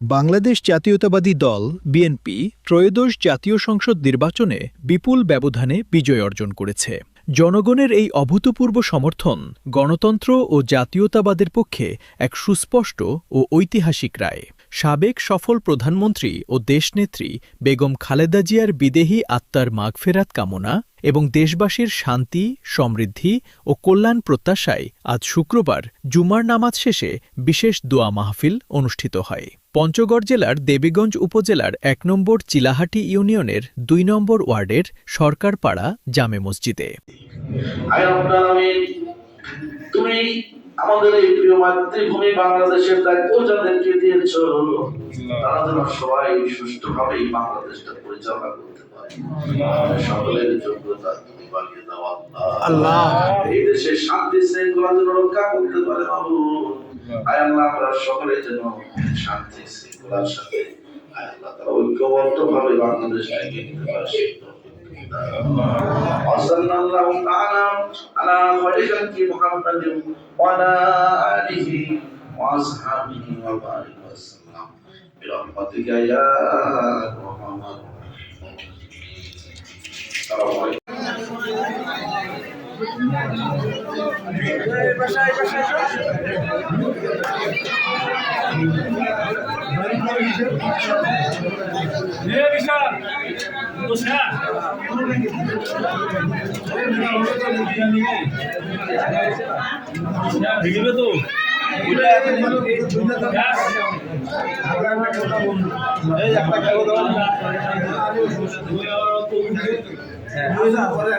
বাংলাদেশ জাতীয়তাবাদী দল বিএনপি ত্রয়োদশ জাতীয় সংসদ নির্বাচনে বিপুল ব্যবধানে বিজয় অর্জন করেছে। জনগণের এই অভূতপূর্ব সমর্থন গণতন্ত্র ও জাতীয়তাবাদের পক্ষে এক সুস্পষ্ট ও ঐতিহাসিক রায়। সাবেক সফল প্রধানমন্ত্রী ও দেশনেত্রী বেগম খালেদা জিয়ার বিদেহী আত্মার মাগফেরাত কামনা এবং দেশবাসীর শান্তি, সমৃদ্ধি ও কল্যাণ প্রত্যাশায় আজ শুক্রবার জুমার নামাজ শেষে বিশেষ দোয়া মাহফিল অনুষ্ঠিত হয়। পঞ্চগড় জেলার দেবীগঞ্জ উপজেলার এক নম্বর চিলাহাটি ইউনিয়নের দুই নম্বর ওয়ার্ডের সরকারপাড়া জামে মসজিদে। আমাদের এই প্রিয় মাতৃভূমি বাংলাদেশের দায়িত্ব যাদেরকে দিয়েছ তারা যেন সবাই সুষ্ঠুভাবে এই বাংলাদেশটা পরিচালনা করতে পারে। সকলের যোগ্যতা তুমি বাড়িয়ে দাও আল্লাহ। এই দেশে শান্তি শৃঙ্খলা যেন রক্ষা করতে পারে বাবু আয় আল্লাহ আমরা সকলে যেন শান্তি শৃঙ্খলার সাথে আয় আল্লাহ তারা ঐক্যবদ্ধ ভাবে বাংলাদেশটাকে নিতে পারে সেই তৌফিক তুমি দাও। وصلى الله تعالى على خير محمد وعلى آله وأصحابه وبارك وسلم. برحمتك يا أرحم الراحمين. السلام ভিডিও তো। একটা